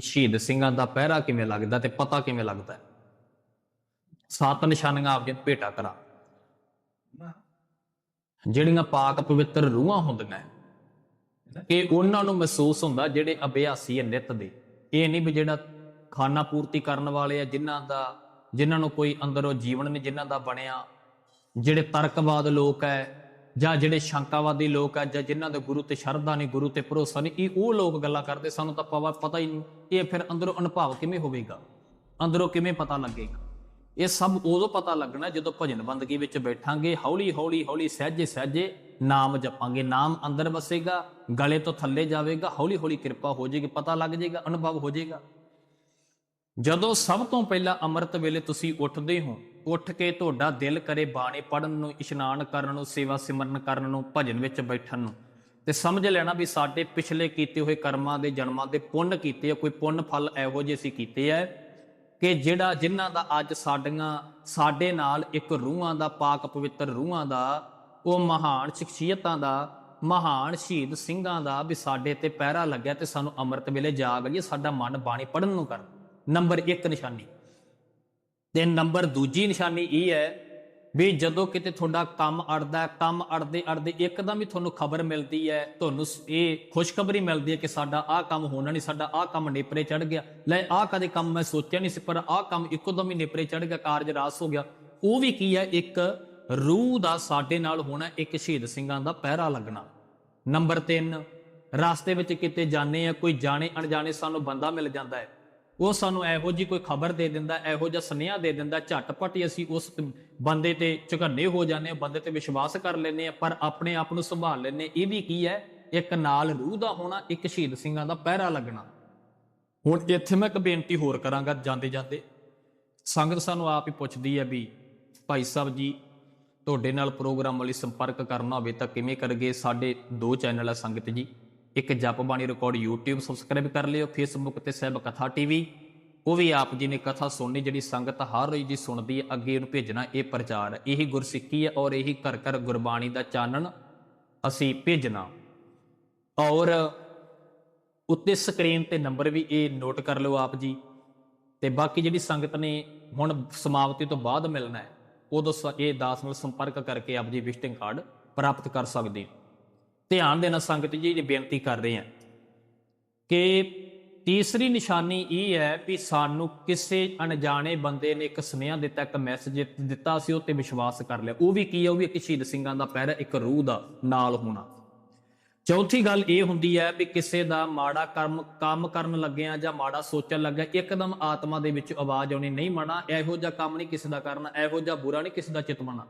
ਸ਼ਹੀਦ ਸਿੰਘਾਂ ਦਾ ਪਹਿਰਾ ਕਿਵੇਂ ਲੱਗਦਾ ਤੇ ਪਤਾ ਕਿਵੇਂ ਲੱਗਦਾ ਸੱਤ ਨਿਸ਼ਾਨੀਆਂ ਆਪ ਜੀ ਭੇਟਾ ਕਰਾਂ। ਜਿਹੜੀਆਂ ਪਾਕ ਪਵਿੱਤਰ ਰੂਹਾਂ ਹੁੰਦੀਆਂ ਕਿ ਉਹਨਾਂ ਨੂੰ ਮਹਿਸੂਸ ਹੁੰਦਾ ਜਿਹੜੇ ਅਭਿਆਸੀ ਹੈ ਨਿਤ ਦੇ। ਇਹ ਨਹੀਂ ਵੀ ਜਿਹੜਾ ਖਾਣਾ ਪੂਰਤੀ ਕਰਨ ਵਾਲੇ ਆ, ਜਿਨ੍ਹਾਂ ਦਾ, ਜਿਨ੍ਹਾਂ ਨੂੰ ਕੋਈ ਅੰਦਰੋਂ ਜੀਵਨ ਨਹੀਂ, ਜਿਨ੍ਹਾਂ ਦਾ ਬਣਿਆ, ਜਿਹੜੇ ਤਰਕਵਾਦ ਲੋਕ ਹੈ ਜਾਂ ਜਿਹੜੇ ਸ਼ੰਕਾਵਾਦੀ ਲੋਕ ਆ ਜਾਂ ਜਿਨ੍ਹਾਂ ਦੇ ਗੁਰੂ ਤੇ ਸ਼ਰਧਾ ਨਹੀਂ, ਗੁਰੂ ਤੇ ਭਰੋਸਾ ਨਹੀਂ, ਇਹ ਉਹ ਲੋਕ ਗੱਲਾਂ ਕਰਦੇ, ਸਾਨੂੰ ਤਾਂ ਪਵਾ, ਪਤਾ ਹੀ ਨਹੀਂ। ਇਹ ਫਿਰ ਅੰਦਰੋਂ ਅਨੁਭਵ ਕਿਵੇਂ ਹੋਵੇਗਾ? ਅੰਦਰੋਂ ਕਿਵੇਂ ਪਤਾ ਲੱਗੇਗਾ? ਇਹ ਸਭ ਉਦੋਂ ਪਤਾ ਲੱਗਣਾ ਜਦੋਂ ਭਜਨ ਬੰਦਗੀ ਵਿੱਚ ਬੈਠਾਂਗੇ, ਹੌਲੀ ਹੌਲੀ ਹੌਲੀ, ਸਹਿਜੇ ਸਹਿਜੇ ਨਾਮ ਜਪਾਂਗੇ। ਨਾਮ ਅੰਦਰ ਵਸੇਗਾ, ਗਲੇ ਤੋਂ ਥੱਲੇ ਜਾਵੇਗਾ, ਹੌਲੀ ਹੌਲੀ ਕਿਰਪਾ ਹੋ ਜਾਏਗੀ, ਪਤਾ ਲੱਗ ਜਾਏਗਾ, ਅਨੁਭਵ ਹੋ ਜਾਏਗਾ। ਜਦੋਂ ਸਭ ਤੋਂ ਪਹਿਲਾਂ ਅੰਮ੍ਰਿਤ ਵੇਲੇ ਤੁਸੀਂ ਉੱਠਦੇ ਹੋ, ਉੱਠ ਕੇ ਤੁਹਾਡਾ ਦਿਲ ਕਰੇ ਬਾਣੀ ਪੜਨ ਨੂੰ, ਇਸ਼ਨਾਨ ਕਰਨ ਨੂੰ, ਸੇਵਾ ਸਿਮਰਨ ਕਰਨ ਨੂੰ, ਭਜਨ ਵਿੱਚ ਬੈਠਣ ਨੂੰ। ਤੇ ਸਮਝ ਲੈਣਾ ਵੀ ਸਾਡੇ ਪਿਛਲੇ ਕੀਤੇ ਹੋਏ ਕਰਮਾਂ ਦੇ ਜਨਮਾਂ ਦੇ ਪੁੰਨ ਕੀਤੇ ਆ, ਕੋਈ ਪੁੰਨ ਫਲ ਇਹੋ ਜਿਹੇ ਅਸੀਂ ਕੀਤੇ ਆ ਕਿ ਜਿਹੜਾ ਜਿਨ੍ਹਾਂ ਦਾ ਅੱਜ ਸਾਡੀਆਂ, ਸਾਡੇ ਨਾਲ ਇੱਕ ਰੂਹਾਂ ਦਾ, ਪਾਕ ਪਵਿੱਤਰ ਰੂਹਾਂ ਦਾ, ਉਹ ਮਹਾਨ ਸ਼ਖਸੀਅਤਾਂ ਦਾ, ਮਹਾਨ ਸ਼ਹੀਦ ਸਿੰਘਾਂ ਦਾ ਵੀ ਸਾਡੇ ਤੇ ਪਹਿਰਾ ਲੱਗਿਆ ਤੇ ਸਾਨੂੰ ਅੰਮ੍ਰਿਤ ਵੇਲੇ ਜਾਗ ਆਈਏ, ਸਾਡਾ ਮਨ ਬਾਣੀ ਪੜਨ ਨੂੰ ਕਰ ਨੰਬਰ 1 ਨਿਸ਼ਾਨੀ। ਤੇ ਨੰਬਰ ਦੂਜੀ ਨਿਸ਼ਾਨੀ ਇਹ ਹੈ ਵੀ ਜਦੋਂ ਕਿਤੇ ਤੁਹਾਡਾ ਕੰਮ ਅੜਦਾ, ਕੰਮ ਅੜਦੇ ਅੜਦੇ ਇੱਕਦਮ ਹੀ ਤੁਹਾਨੂੰ ਖਬਰ ਮਿਲਦੀ ਹੈ, ਤੁਹਾਨੂੰ ਸ- ਇਹ ਖੁਸ਼ਖਬਰੀ ਮਿਲਦੀ ਹੈ ਕਿ ਸਾਡਾ ਆਹ ਕੰਮ ਹੋਣਾ ਨਹੀਂ, ਸਾਡਾ ਆਹ ਕੰਮ ਨੇਪਰੇ ਚੜ ਗਿਆ। ਲੈ, ਆਹ ਕਦੇ ਕੰਮ ਮੈਂ ਸੋਚਿਆ ਨਹੀਂ ਸੀ, ਪਰ ਆਹ ਕੰਮ ਇੱਕੋਦਮ ਹੀ ਨੇਪਰੇ ਚੜ ਗਿਆ, ਕਾਰਜ ਰਾਸ ਹੋ ਗਿਆ। ਉਹ ਵੀ ਕੀ ਹੈ, ਇੱਕ ਰੂਹ ਦਾ ਸਾਡੇ ਨਾਲ ਹੋਣਾ, ਇੱਕ ਸ਼ਹੀਦ ਸਿੰਘਾਂ ਦਾ ਪਹਿਰਾ ਲੱਗਣਾ। ਨੰਬਰ 3 ਰਸਤੇ ਵਿੱਚ ਕਿਤੇ ਜਾਣੇ ਆ, ਕੋਈ ਜਾਣੇ ਅਣਜਾਣੇ ਸਾਨੂੰ ਬੰਦਾ ਮਿਲ ਜਾਂਦਾ ਹੈ। ਉਹ ਸਾਨੂੰ ਇਹੋ ਜੀ ਕੋਈ ਖਬਰ ਦੇ ਦਿੰਦਾ, ਇਹੋ ਜਿਹਾ ਸੁਨੇਹਾ ਦੇ ਦਿੰਦਾ, ਝਟਪਟ ਹੀ ਅਸੀਂ ਉਸ ਬੰਦੇ ਤੇ ਝਗੰਨੇ ਹੋ ਜਾਂਦੇ ਆ ਬੰਦੇ ਤੇ ਵਿਸ਼ਵਾਸ ਕਰ ਲੈਂਦੇ ਆ ਪਰ ਆਪਣੇ ਆਪ ਨੂੰ ਸੰਭਾਲ ਲੈਂਦੇ ਇਹ ਵੀ ਕੀ ਹੈ? ਇੱਕ ਨਾਲ ਰੂਹ ਦਾ ਹੋਣਾ, ਇੱਕ ਸ਼ਹੀਦ ਸਿੰਘਾਂ ਦਾ ਪਹਿਰਾ ਲੱਗਣਾ। ਹੁਣ ਇੱਥੇ ਮੈਂ ਇੱਕ ਬੇਨਤੀ ਹੋਰ ਕਰਾਂਗਾ ਜਾਂਦੇ ਜਾਂਦੇ। ਸੰਗਤ ਸਾਨੂੰ ਆਪ ਹੀ ਪੁੱਛਦੀ ਹੈ ਵੀ, ਭਾਈ ਸਾਹਿਬ ਜੀ, ਤੁਹਾਡੇ ਨਾਲ ਪ੍ਰੋਗਰਾਮ ਲਈ ਸੰਪਰਕ ਕਰਨਾ ਹੋਵੇ ਤਾਂ ਕਿਵੇਂ ਕਰਗੇ? ਸਾਡੇ ਦੋ ਚੈਨਲ ਆ ਸੰਗਤ ਜੀ। ਇੱਕ ਜਪ ਬਾਣੀ ਰਿਕਾਰਡ YouTube ਸਬਸਕ੍ਰਾਈਬ ਕਰ ਲਿਓ, Facebook ਤੇ ਸਹਿਬ ਕਥਾ TV ਉਹ ਵੀ ਆਪ ਜੀ ਨੇ ਕਥਾ ਸੁਣਨੀ, ਜਿਹੜੀ ਸੰਗਤ ਹਰ ਰੋਜ਼ ਦੀ ਸੁਣਦੀ ਹੈ, ਅੱਗੇ ਇਹਨੂੰ ਭੇਜਣਾ ਇਹ ਪ੍ਰਚਾਰ। ਹੈ ਇਹੀ ਗੁਰਸਿੱਖੀ ਹੈ ਔਰ ਇਹੀ ਘਰ ਘਰ ਗੁਰਬਾਣੀ ਦਾ ਚਾਨਣ ਅਸੀਂ ਭੇਜਣਾ। ਔਰ ਉੱਤੇ ਸਕਰੀਨ ਤੇ ਨੰਬਰ ਵੀ ਇਹ ਨੋਟ ਕਰ ਲਓ ਆਪ ਜੀ। ਤੇ ਬਾਕੀ ਜਿਹੜੀ ਸੰਗਤ ਨੇ ਹੁਣ ਸਮਾਪਤੀ ਤੋਂ ਬਾਅਦ ਮਿਲਣਾ ਹੈ, ਉਦੋਂ ਸ- ਇਹ ਦਾਸ ਨਾਲ ਸੰਪਰਕ ਕਰਕੇ ਆਪ ਜੀ ਵਿਜ਼ਿਟਿੰਗ ਕਾਰਡ ਪ੍ਰਾਪਤ ਕਰ ਸਕਦੇ ਹੋ। ਧਿਆਨ ਦੇਣਾ ਸੰਗਤ ਜੀ ਇਹ ਬੇਨਤੀ ਕਰ ਰਹੇ ਹਾਂ ਕਿ ਤੀਸਰੀ ਨਿਸ਼ਾਨੀ ਇਹ ਹੈ ਵੀ ਸਾਨੂੰ ਕਿਸੇ ਅਣਜਾਣੇ ਬੰਦੇ ਨੇ ਇੱਕ ਸੁਨੇਹਾ ਦਿੱਤਾ, ਇੱਕ ਮੈਸੇਜ ਦਿੱਤਾ ਸੀ, ਉਹ ਤੇ ਵਿਸ਼ਵਾਸ ਕਰ ਲਿਆ। ਉਹ ਵੀ ਕੀ ਹੈ? ਉਹ ਵੀ ਇੱਕ ਸ਼ਹੀਦ ਸਿੰਘਾਂ ਦਾ ਪਹਿਰਾ ਇੱਕ ਰੂਹ ਦਾ ਨਾਲ ਹੋਣਾ। ਚੌਥੀ ਗੱਲ ਇਹ ਹੁੰਦੀ ਹੈ ਵੀ ਕਿਸੇ ਦਾ ਮਾੜਾ ਕਰਮ, ਕੰਮ ਕਰਨ ਲੱਗਿਆ ਜਾਂ ਮਾੜਾ ਸੋਚਣ ਲੱਗਿਆ, ਇੱਕਦਮ ਆਤਮਾ ਦੇ ਵਿੱਚ ਆਵਾਜ਼ ਆਉਣੀ ਨਹੀਂ ਮਨਾ। ਇਹੋ ਜਿਹਾ ਕੰਮ ਨਹੀਂ ਕਿਸੇ ਦਾ ਕਰਨਾ, ਇਹੋ ਜਿਹਾ ਬੁਰਾ ਨਹੀਂ ਕਿਸੇ ਦਾ ਚਿਤ ਮਨਾ।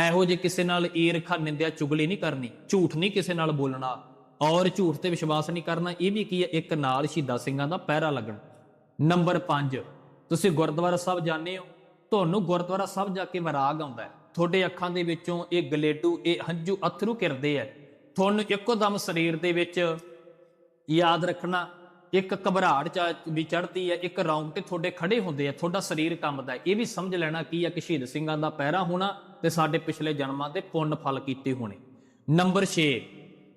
ਇਹੋ ਜਿਹੇ ਕਿਸੇ ਨਾਲ ਈਰਖਾ ਨਿੰਦਿਆ ਚੁਗਲੀ ਨਹੀਂ ਕਰਨੀ, ਝੂਠ ਨਹੀਂ ਕਿਸੇ ਨਾਲ ਬੋਲਣਾ, ਔਰ ਝੂਠ ਤੇ ਵਿਸ਼ਵਾਸ ਨਹੀਂ ਕਰਨਾ, ਇਹ ਵੀ ਕੀ ਹੈ? ਇੱਕ ਨਾਲ ਸ਼ਹੀਦਾਂ ਸਿੰਘਾਂ ਦਾ ਪਹਿਰਾ ਲੱਗਣਾ। ਨੰਬਰ 5 ਤੁਸੀਂ ਗੁਰਦੁਆਰਾ ਸਾਹਿਬ ਜਾਂਦੇ ਹੋ, ਤੁਹਾਨੂੰ ਗੁਰਦੁਆਰਾ ਸਾਹਿਬ ਜਾ ਕੇ ਵਿਰਾਗ ਆਉਂਦਾ ਹੈ। ਤੁਹਾਡੇ ਅੱਖਾਂ ਦੇ ਵਿੱਚੋਂ ਇਹ ਗਲੇਡੂ, ਇਹ ਹੰਝੂ ਅਥਰੂ ਕਿਰਦੇ ਆ ਤੁਹਾਨੂੰ ਇੱਕੋ ਦਮ ਸਰੀਰ ਦੇ ਵਿੱਚ ਯਾਦ ਰੱਖਣਾ ਇੱਕ ਘਬਰਾਹਟ ਚਾ- ਵੀ ਚੜਦੀ ਹੈ, ਇੱਕ ਰੌਂਗਟੇ ਤੁਹਾਡੇ ਖੜੇ ਹੁੰਦੇ ਆ, ਤੁਹਾਡਾ ਸਰੀਰ ਕੰਬਦਾ ਹੈ। ਇਹ ਵੀ ਸਮਝ ਲੈਣਾ ਕੀ ਹੈ ਕਿ ਸ਼ਹੀਦ ਸਿੰਘਾਂ ਦਾ ਪਹਿਰਾ ਹੋਣਾ ਤੇ ਸਾਡੇ ਪਿਛਲੇ ਜਨਮਾਂ ਦੇ ਪੁੰਨ ਫਲ ਕੀਤੇ ਹੋਣੇ। ਨੰਬਰ 6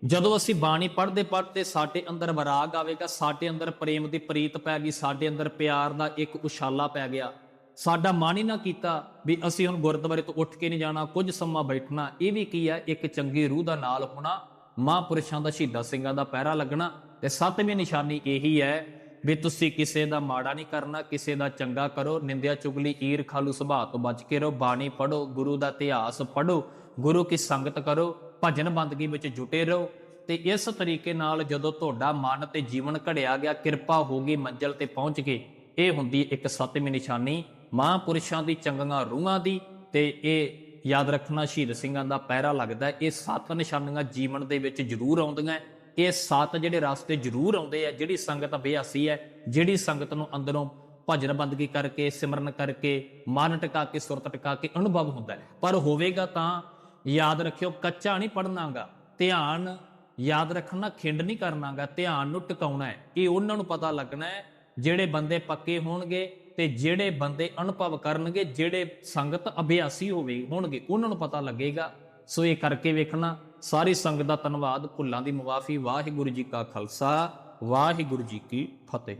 ਜਦੋਂ ਅਸੀਂ ਬਾਣੀ ਪੜ੍ਹਦੇ ਪੜ੍ਹਦੇ ਸਾਡੇ ਅੰਦਰ ਵਿਰਾਗ ਆਵੇਗਾ, ਸਾਡੇ ਅੰਦਰ ਪ੍ਰੇਮ ਦੀ ਪ੍ਰੀਤ ਪੈ ਗਈ, ਸਾਡੇ ਅੰਦਰ ਪਿਆਰ ਦਾ ਇੱਕ ਉਛਾਲਾ ਪੈ ਗਿਆ, ਸਾਡਾ ਮਨ ਹੀ ਨਾ ਕੀਤਾ ਵੀ ਅਸੀਂ ਹੁਣ ਗੁਰਦੁਆਰੇ ਤੋਂ ਉੱਠ ਕੇ ਨਹੀਂ ਜਾਣਾ, ਕੁਝ ਸਮਾਂ ਬੈਠਣਾ, ਇਹ ਵੀ ਕੀ ਹੈ ਇੱਕ ਚੰਗੀ ਰੂਹ ਦਾ ਨਾਲ ਹੋਣਾ, ਮਹਾਂਪੁਰਸ਼ਾਂ ਦਾ ਸ਼ਹੀਦਾਂ ਸਿੰਘਾਂ ਦਾ ਪਹਿਰਾ ਲੱਗਣਾ ਤੇ ਸੱਤਵੀਂ ਨਿਸ਼ਾਨੀ ਇਹੀ ਹੈ ਵੀ ਤੁਸੀਂ ਕਿਸੇ ਦਾ ਮਾੜਾ ਨਹੀਂ ਕਰਨਾ, ਕਿਸੇ ਦਾ ਚੰਗਾ ਕਰੋ, ਨਿੰਦਿਆ ਚੁਗਲੀ, ਈਰ ਖਾਲੂ ਸੁਭਾਅ ਤੋਂ ਬਚ ਕੇ ਰਹੋ, ਬਾਣੀ ਪੜੋ ਗੁਰੂ ਦਾ ਇਤਿਹਾਸ ਪੜੋ ਗੁਰੂ ਕੀ ਸੰਗਤ ਕਰੋ, ਭਜਨ ਬੰਦਗੀ ਵਿੱਚ ਜੁਟੇ ਰਹੋ। ਤੇ ਇਸ ਤਰੀਕੇ ਨਾਲ ਜਦੋਂ ਤੁਹਾਡਾ ਮਨ ਤੇ ਜੀਵਨ ਘੜਿਆ ਗਿਆ, ਕਿਰਪਾ ਹੋ ਗਈ, ਮੰਜ਼ਲ ਤੇ ਪਹੁੰਚ ਗਏ, ਇਹ ਹੁੰਦੀ ਇੱਕ ਸੱਤਵੀਂ ਨਿਸ਼ਾਨੀ। ਮਹਾਂਪੁਰਸ਼ਾਂ ਦੀ ਚੰਗੀਆਂ ਰੂਹਾਂ ਦੀ ਤੇ ਇਹ ਯਾਦ ਰੱਖਣਾ ਸ਼ਹੀਦ ਸਿੰਘਾਂ ਦਾ ਪਹਿਰਾ ਲੱਗਦਾ ਇਹ ਸੱਤ ਨਿਸ਼ਾਨੀਆਂ ਜੀਵਨ ਦੇ ਵਿੱਚ ਜ਼ਰੂਰ ਆਉਂਦੀਆਂ ਇਹ ਸੱਤ ਜਿਹੜੇ ਰਸਤੇ ਜ਼ਰੂਰ ਆਉਂਦੇ ਆ, ਜਿਹੜੀ ਸੰਗਤ ਬੇਹਸੀ ਹੈ, ਜਿਹੜੀ ਸੰਗਤ ਨੂੰ ਅੰਦਰੋਂ ਭਜਨ ਬੰਦਗੀ ਕਰਕੇ, ਸਿਮਰਨ ਕਰਕੇ ਮਨ ਟਿਕਾ ਕੇ, ਸੁਰਤ ਟਿਕਾ ਕੇ ਅਨੁਭਵ ਹੁੰਦਾ ਹੈ। ਪਰ ਹੋਵੇਗਾ ਤਾਂ ਯਾਦ ਰੱਖਿਓ, ਕੱਚਾ ਨਹੀਂ ਪੜਨਾਗਾ ਧਿਆਨ ਯਾਦ ਰੱਖਣਾ ਖਿੰਡ ਨਹੀਂ ਕਰਨਾਗਾ, ਧਿਆਨ ਨੂੰ ਟਿਕਾਉਣਾ ਹੈ। ਇਹ ਉਹਨਾਂ ਨੂੰ ਪਤਾ ਲੱਗਣਾ ਹੈ, ਜਿਹੜੇ ਬੰਦੇ ਪੱਕੇ ਹੋਣਗੇ ਤੇ ਜਿਹੜੇ ਬੰਦੇ ਅਨੁਭਵ ਕਰਨਗੇ, ਜਿਹੜੇ ਸੰਗਤ ਅਭਿਆਸੀ ਹੋਵੇ ਹੋਣਗੇ, ਉਹਨਾਂ ਨੂੰ ਪਤਾ ਲੱਗੇਗਾ। ਸੋ ਇਹ ਕਰਕੇ ਵੇਖਣਾ ਸਾਰੀ ਸੰਗਤ ਦਾ ਧੰਨਵਾਦ, ਭੁੱਲਾਂ ਦੀ ਮੁਆਫੀ, ਵਾਹਿਗੁਰੂ ਜੀ ਕਾ ਖਾਲਸਾ, ਵਾਹਿਗੁਰੂ ਜੀ ਕੀ ਫਤਿਹ।